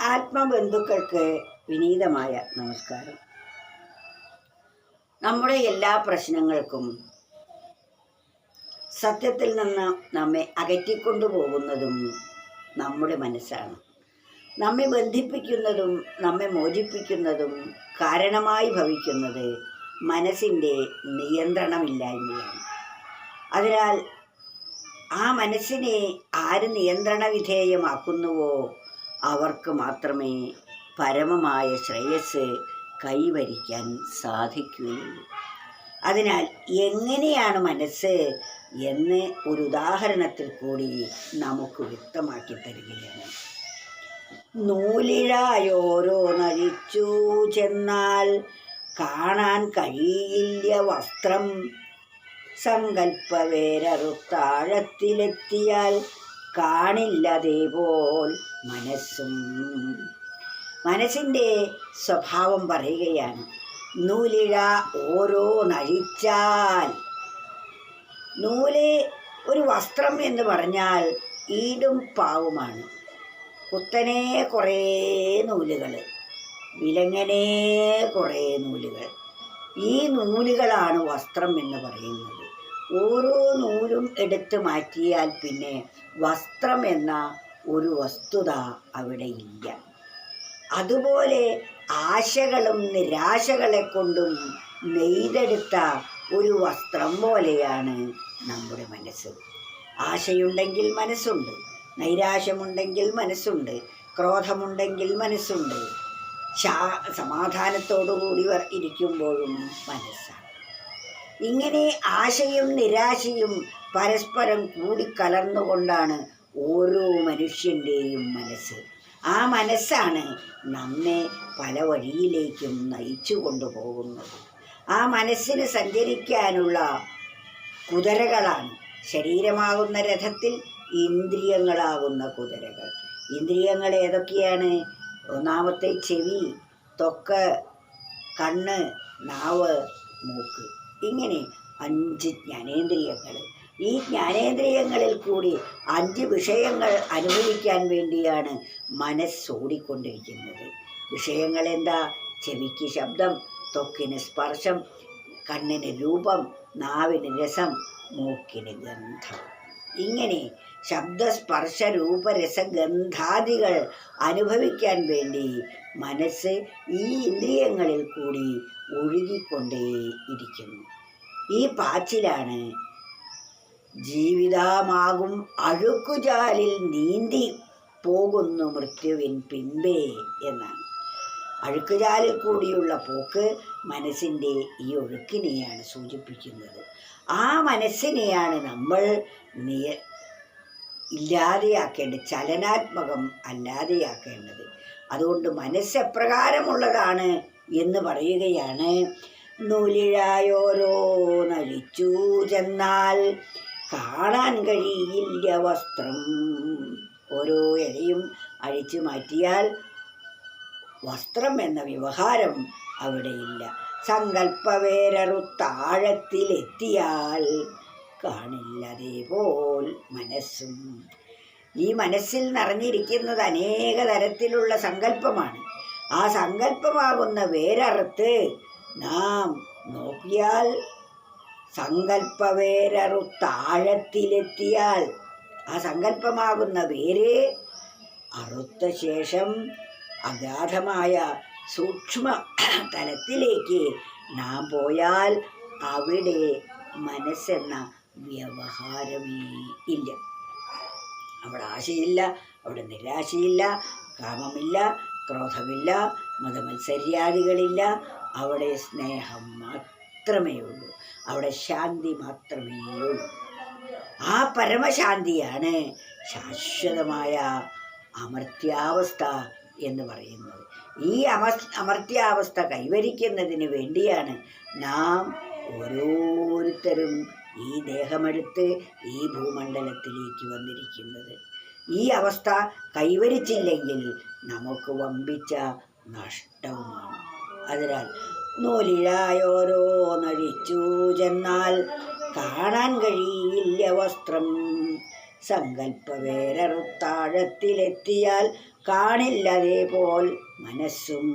ആത്മബന്ധുക്കൾക്ക് വിനീതമായ നമസ്കാരം. നമ്മുടെ എല്ലാ പ്രശ്നങ്ങൾക്കും സത്യത്തിൽ നിന്ന് നമ്മെ അകറ്റിക്കൊണ്ടു പോകുന്നതും നമ്മുടെ മനസ്സാണ്. നമ്മെ ബന്ധിപ്പിക്കുന്നതും നമ്മെ മോചിപ്പിക്കുന്നതും കാരണമായി ഭവിക്കുന്നത് മനസ്സിന്റെ നിയന്ത്രണമില്ലായ്മയാണ്. അതിനാൽ ആ മനസ്സിനെ ആര് നിയന്ത്രണ വിധേയമാക്കുന്നുവോ അവർക്ക് മാത്രമേ പരമമായ ശ്രേയസ് കൈവരിക്കാൻ സാധിക്കുകയുള്ളൂ. അതിനാൽ എങ്ങനെയാണ് മനസ്സ് എന്ന് ഒരു ഉദാഹരണത്തിൽ കൂടി നമുക്ക് വ്യക്തമാക്കി തരികയാണ്. നൂലിഴായോരോ നഴിച്ചു ചെന്നാൽ കാണാൻ കഴിയില്ല വസ്ത്രം. സങ്കല്പവേരറുത്താഴത്തിലെത്തിയാൽ കാണില്ലതേപോൽ മനസ്സും. മനസ്സിന്റെ സ്വഭാവം പറയുകയാണ് നൂലിഴ ഓരോ നഴിച്ചാൽ. നൂൽ ഒരു വസ്ത്രം എന്ന് പറഞ്ഞാൽ ഈടും പാവുമാണ്. കുത്തനെ കുറേ നൂലുകൾ വിലങ്ങനെ കുറേ നൂലുകൾ. ഈ നൂലുകളാണ് വസ്ത്രം എന്ന് പറയുന്നത്. ഓരോ നൂലും എടുത്തു മാറ്റിയാൽ പിന്നെ വസ്ത്രം എന്ന ഒരു വസ്തുത അവിടെ ഇല്ല. അതുപോലെ ആശകളും നിരാശകളെ കൊണ്ടും നെയ്തെടുത്ത ഒരു വസ്ത്രം പോലെയാണ് നമ്മുടെ മനസ്സ്. ആശയുണ്ടെങ്കിൽ മനസ്സുണ്ട് നൈരാശമുണ്ടെങ്കിൽ മനസ്സുണ്ട് ക്രോധമുണ്ടെങ്കിൽ മനസ്സുണ്ട്. ശാ സമാധാനത്തോടുകൂടി കൂടി ഇരിക്കുമ്പോഴും മനസ്സാണ്. ഇങ്ങനെ ആശയും നിരാശയും പരസ്പരം കൂടിക്കലർന്നുകൊണ്ടാണ് ഓരോ മനുഷ്യന്റെയും മനസ്സ്. ആ മനസ്സാണ് നമ്മെ പല വഴിയിലേക്കും നയിച്ചു കൊണ്ടുപോകുന്നത്. ആ മനസ്സിന് സഞ്ചരിക്കാനുള്ള കുതിരകളാണ്. ശരീരമാകുന്ന രഥത്തിൽ ഇന്ദ്രിയങ്ങളാകുന്ന കുതിരകൾ. ഇന്ദ്രിയങ്ങൾ ഏതൊക്കെയാണ്? ഒന്നാമത്തെ ചെവി തൊക്ക് കണ്ണ് നാവ് മൂക്ക്. ഇങ്ങനെ അഞ്ച് ജ്ഞാനേന്ദ്രിയങ്ങൾ. ഈ ജ്ഞാനേന്ദ്രിയങ്ങളിൽ കൂടി അഞ്ച് വിഷയങ്ങൾ അനുഭവിക്കാൻ വേണ്ടിയാണ് മനസ്സോടിക്കൊണ്ടിരിക്കുന്നത്. വിഷയങ്ങൾ എന്താ ചെവിക്ക് ശബ്ദം തൊക്കിന് സ്പർശം കണ്ണിന് രൂപം നാവിന് രസം മൂക്കിന് ഗന്ധം. ഇങ്ങനെ ശബ്ദസ്പർശ രൂപരസഗന്ധാദികൾ അനുഭവിക്കാൻ വേണ്ടി മനസ്സ് ഈ ഇന്ദ്രിയങ്ങളിൽ കൂടി ഒഴുകിക്കൊണ്ടേ ഇരിക്കുന്നു. ഈ പാച്ചിലാണ് ജീവിതമാകും അഴുക്കുചാലിൽ നീന്തി പോകുന്നു മൃത്യുവിൻ പിൻപേ എന്നാണ്. അഴുക്കുചാലിൽ കൂടിയുള്ള പോക്ക് മനസ്സിന്റെ ഈ ഒഴുക്കിനെയാണ് സൂചിപ്പിക്കുന്നത്. ആ മനസ്സിനെയാണ് നമ്മൾ നിയ ഇല്ലാതെയാക്കേണ്ടത് ചലനാത്മകം അല്ലാതെയാക്കേണ്ടത്. അതുകൊണ്ട് മനസ്സ് എപ്രകാരമുള്ളതാണ് എന്ന് പറയുകയാണ്. നൂലിഴായോരോ നഴിച്ചു ചെന്നാൽ കാണാൻ കഴിയില്ല വസ്ത്രം. ഓരോ ഇഴയും അഴിച്ചു മാറ്റിയാൽ വസ്ത്രം എന്ന വ്യവഹാരം അവിടെയില്ല. സങ്കല്പവേരറുത്താഴത്തിലെത്തിയാൽ കാണില്ലതേപോൽ മനസ്സും. ഈ മനസ്സിൽ നിറഞ്ഞിരിക്കുന്നത് അനേക തരത്തിലുള്ള സങ്കല്പമാണ്. ആ സങ്കല്പമാകുന്ന വേരറുത്ത് നാം നോക്കിയാൽ സങ്കല്പവേരറു സങ്കല്പവേരറുത്താഴത്തിലെത്തിയാൽ ആ സങ്കല്പമാകുന്ന വേര് അറുത്ത ശേഷം അഗാധമായ സൂക്ഷ്മ തലത്തിലേക്ക് നാം പോയാൽ അവിടെ മനസ്സെന്ന വ്യവഹാരമേ ഇല്ല. അവിടെ ആശയില്ല അവിടെ നിരാശയില്ല കാമമില്ല ക്രോധമില്ല മതമത്സര്യാദികളില്ല. അവിടെ സ്നേഹം മാത്രമേ ഉള്ളൂ. അവിടെ ശാന്തി മാത്രമേ ഉള്ളൂ. ആ പരമശാന്തിയാണ് ശാശ്വതമായ അമർത്യാവസ്ഥ എന്ന് പറയുന്നത്. ഈ അമ അമർത്യാവസ്ഥ കൈവരിക്കുന്നതിന് വേണ്ടിയാണ് നാം ഓരോരുത്തരും ഈ ദേഹമെടുത്ത് ഈ ഭൂമണ്ഡലത്തിലേക്ക് വന്നിരിക്കുന്നത്. ഈ അവസ്ഥ കൈവരിച്ചില്ലെങ്കിൽ നമുക്ക് വമ്പിച്ച നഷ്ടവുമാണ്. അതിനാൽ നൂലിഴായോരോ നഴിച്ചു ചെന്നാൽ കാണാൻ കഴിയില്ല വസ്ത്രം. സങ്കല്പവേരറുത്താഴത്തിലെത്തിയാൽ കാണില്ലതേപോൽ മനസ്സും.